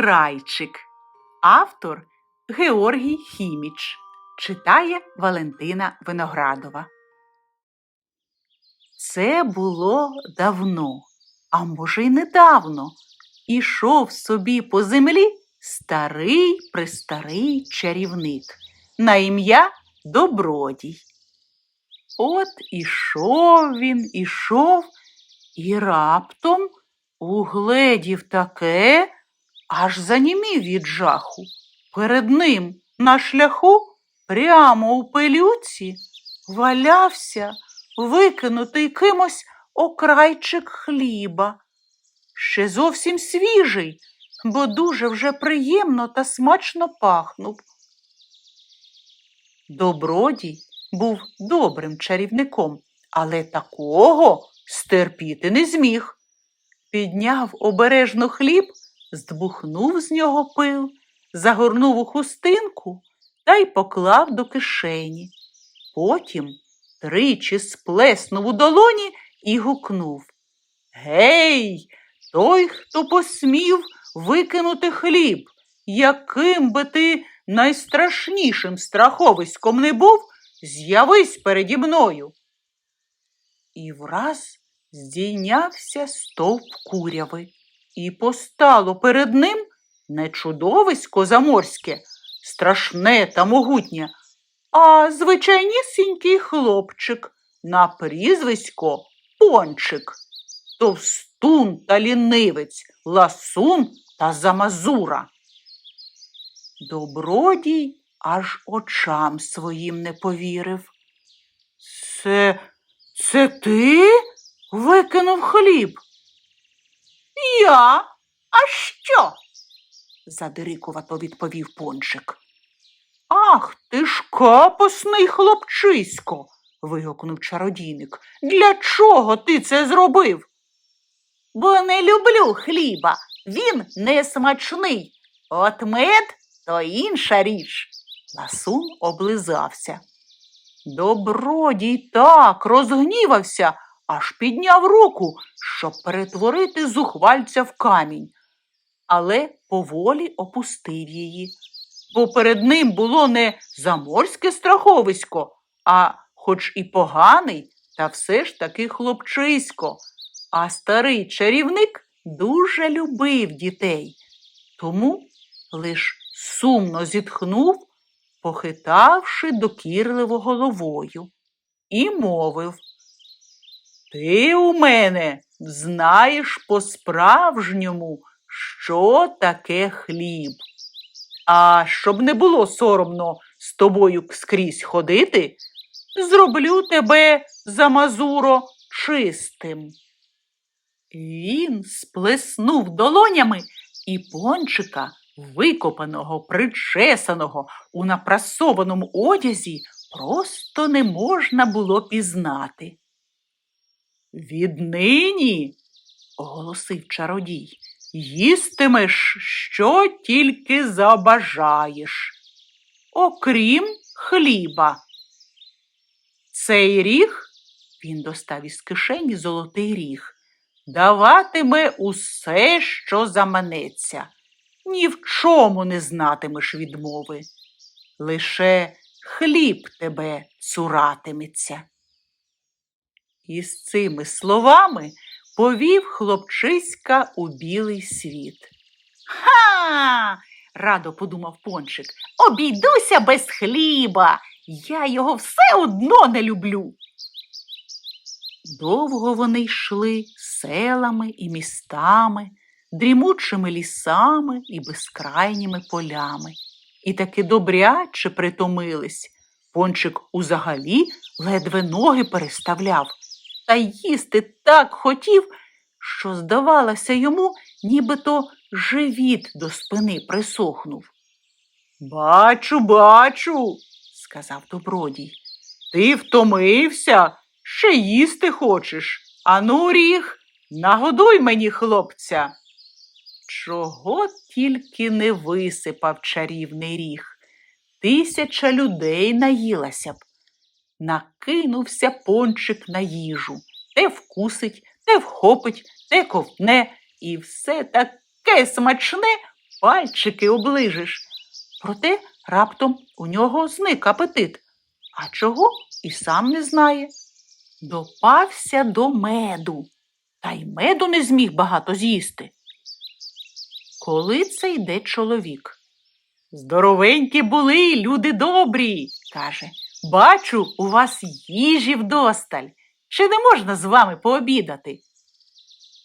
Окрайчик. Автор Георгій Хіміч. Читає Валентина Виноградова. Це було давно, а може й недавно. Ішов собі по землі старий престарий чарівник на ім'я Добродій. От ішов він, ішов і раптом угледів таке, аж занімів від жаху. Перед ним на шляху, прямо у пилюці, валявся викинутий кимось окрайчик хліба. Ще зовсім свіжий, бо дуже вже приємно та смачно пахнув. Добродій був добрим чарівником, але такого стерпіти не зміг. Підняв обережно хліб, здбухнув з нього пил, загорнув у хустинку та й поклав до кишені. Потім тричі сплеснув у долоні і гукнув Гей, той, хто посмів викинути хліб, яким би ти найстрашнішим страховиськом не був, з'явись переді мною. І враз здійнявся стовп куряви, і постало перед ним не чудовисько заморське, страшне та могутнє, а звичайнісінький хлопчик на прізвисько Пончик, товстун та лінивець, ласун та замазура. Добродій аж очам своїм не повірив. Це, це ти викинув хліб? Я? А що? задирикувато відповів пончик. Ах, ти ж капосний хлопчисько. вигукнув чародійник. Для чого ти це зробив? Бо не люблю хліба, він несмачний. От мед то інша річ. Ласун облизався. Добродій так розгнівався, аж підняв руку, щоб перетворити зухвальця в камінь, але поволі опустив її, бо перед ним було не заморське страховисько, а хоч і поганий, та все ж таки хлопчисько. А старий чарівник дуже любив дітей, тому лиш сумно зітхнув, похитавши докірливо головою, і мовив Ти у мене знаєш по-справжньому, що таке хліб. А щоб не було соромно з тобою скрізь ходити, зроблю тебе, замазуро, чистим. Він сплеснув долонями і пончика, викопаного, причесаного у напрасованому одязі, просто не можна було пізнати. Віднині, оголосив чародій, їстимеш, що тільки забажаєш, окрім хліба. Цей ріг, він достав із кишені золотий ріг, даватиме усе, що заманеться, ні в чому не знатимеш відмови. Лише хліб тебе цуратиметься. І з цими словами повів хлопчиська у білий світ. Ха! радо подумав пончик. Обійдуся без хліба. Я його все одно не люблю. Довго вони йшли селами і містами, дрімучими лісами і безкрайніми полями. І таки добряче притомились. Пончик узагалі ледве ноги переставляв, та їсти так хотів, що, здавалося йому, нібито живіт до спини присохнув. Бачу, бачу, сказав добродій. Ти втомився, ще їсти хочеш. Ану, ріг, нагодуй мені хлопця. Чого тільки не висипав чарівний ріг. Тисяча людей наїлася б. Накинувся пончик на їжу, те вкусить, те вхопить, те ковтне, і все таке смачне пальчики оближеш. Проте раптом у нього зник апетит. А чого і сам не знає. Допався до меду, та й меду не зміг багато з'їсти. Коли це йде чоловік? Здоровенькі були, люди добрі, каже. Бачу, у вас їжі вдосталь. Чи не можна з вами пообідати?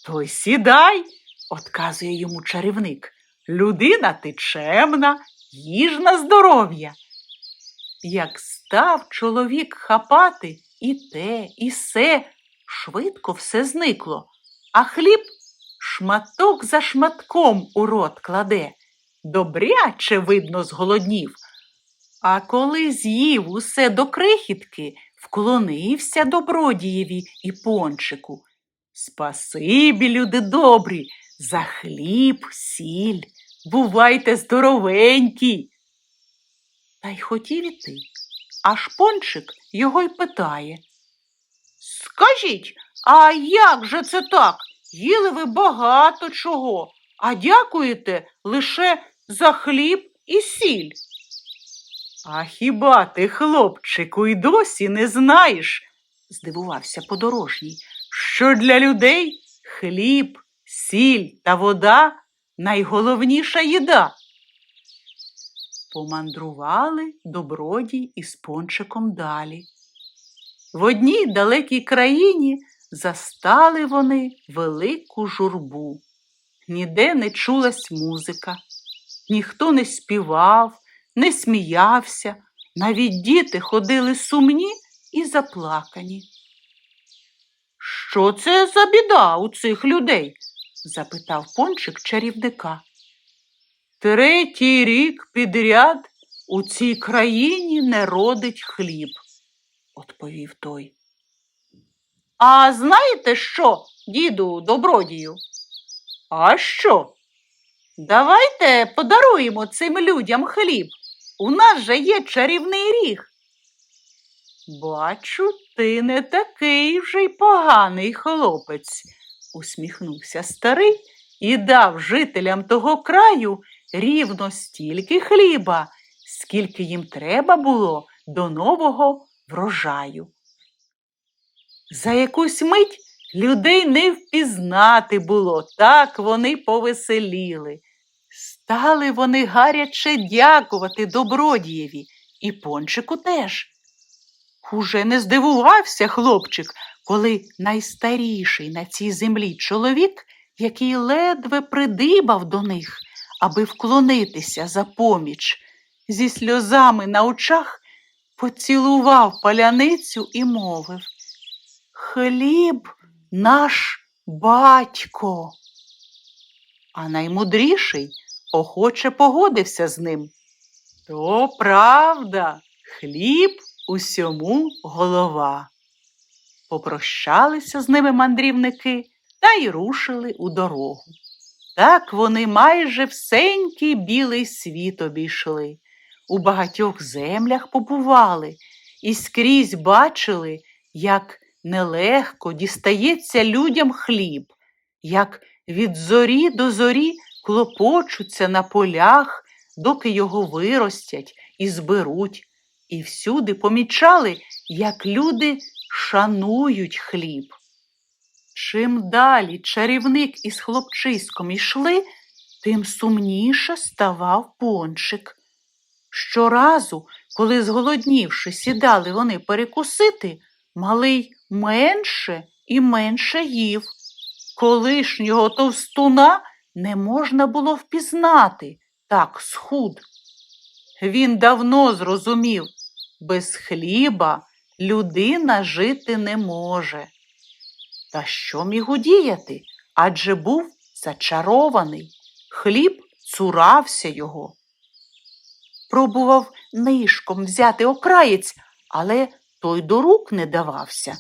То й сідай, отказує йому чарівник. Людина ти чемна, їж здоров'я. Як став чоловік хапати і те, і се, швидко все зникло, а хліб шматок за шматком у рот кладе. Добряче, видно, зголоднів. А коли з'їв усе до крихітки, вклонився добродієві і пончику. Спасибі, люди добрі, за хліб, сіль, бувайте здоровенькі. Та й хотів іти, аж пончик його й питає. Скажіть, а як же це так? Їли ви багато чого, а дякуєте лише за хліб і сіль. А хіба ти, хлопчику, й досі не знаєш, здивувався подорожній, що для людей хліб, сіль та вода найголовніша їда. Помандрували добродій із пончиком далі. В одній далекій країні застали вони велику журбу. Ніде не чулась музика, ніхто не співав, не сміявся, навіть діти ходили сумні і заплакані. Що це за біда у цих людей? запитав пончик чарівника. Третій рік підряд у цій країні не родить хліб, відповів той. А знаєте що, діду добродію? А що? Давайте подаруємо цим людям хліб. У нас же є чарівний ріг. Бачу, ти не такий вже й поганий хлопець, усміхнувся старий і дав жителям того краю рівно стільки хліба, скільки їм треба було до нового врожаю. За якусь мить людей не впізнати було, так вони повеселіли. Стали вони гаряче дякувати добродієві і пончику теж. Уже не здивувався хлопчик, коли найстаріший на цій землі чоловік, який ледве придибав до них, аби вклонитися за поміч, зі сльозами на очах поцілував паляницю і мовив Хліб наш батько. А наймудріший охоче погодився з ним. То правда, хліб усьому голова. Попрощалися з ними мандрівники та й рушили у дорогу. Так вони майже всенький білий світ обійшли, у багатьох землях побували і скрізь бачили, як нелегко дістається людям хліб, як від зорі до зорі клопочуться на полях, доки його виростять і зберуть, і всюди помічали, як люди шанують хліб. Чим далі чарівник із хлопчиськом йшли, тим сумніше ставав пончик. Щоразу, коли зголоднівши, сідали вони перекусити, малий менше і менше їв. Колишнього товстуна не можна було впізнати, так схуд. Він давно зрозумів, без хліба людина жити не може. Та що міг удіяти? Адже був зачарований, хліб цурався його. Пробував нишком взяти окраєць, але той до рук не давався.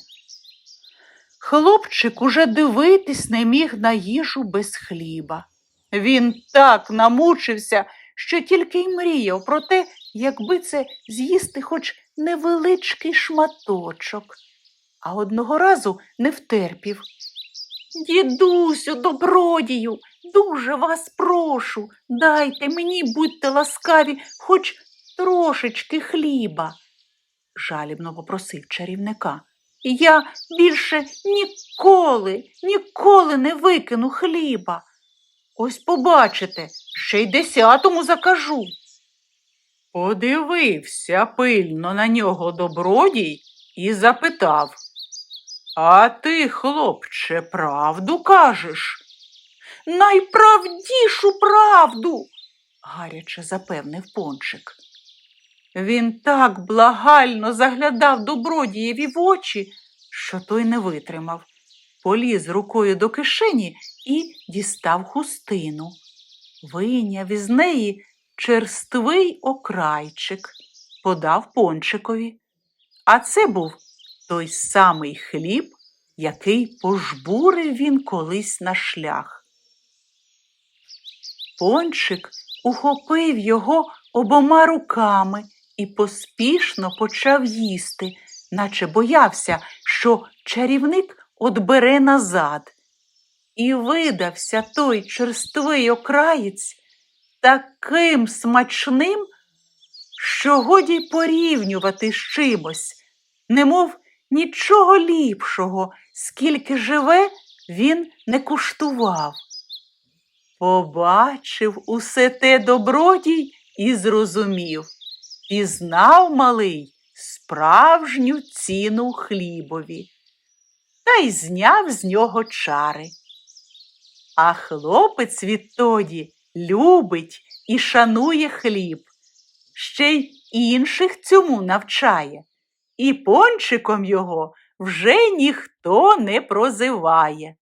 Хлопчик уже дивитись не міг на їжу без хліба. Він так намучився, що тільки й мріяв про те, якби це з'їсти хоч невеличкий шматочок. А одного разу не втерпів. Дідусю, добродію, дуже вас прошу, дайте мені, будьте ласкаві, хоч трошечки хліба, жалібно попросив чарівника. Я більше ніколи, ніколи не викину хліба. Ось побачите, ще й десятому закажу. Подивився пильно на нього добродій і запитав. А ти, хлопче, правду кажеш? Найправдішу правду, гаряче запевнив пончик. Він так благально заглядав добродієві в очі, що той не витримав. Поліз рукою до кишені і дістав хустину. Вийняв із неї черствий окрайчик, подав пончикові. А це був той самий хліб, який пожбурив він колись на шлях. Пончик ухопив його обома руками і поспішно почав їсти, наче боявся, що чарівник одбере назад. І видався той черствий окраєць таким смачним, що годі порівнювати з чимось, немов нічого ліпшого, скільки живе, він не куштував. Побачив усе те добродій і зрозумів, пізнав малий справжню ціну хлібові та й зняв з нього чари. А хлопець відтоді любить і шанує хліб, ще й інших цьому навчає, і пончиком його вже ніхто не прозиває.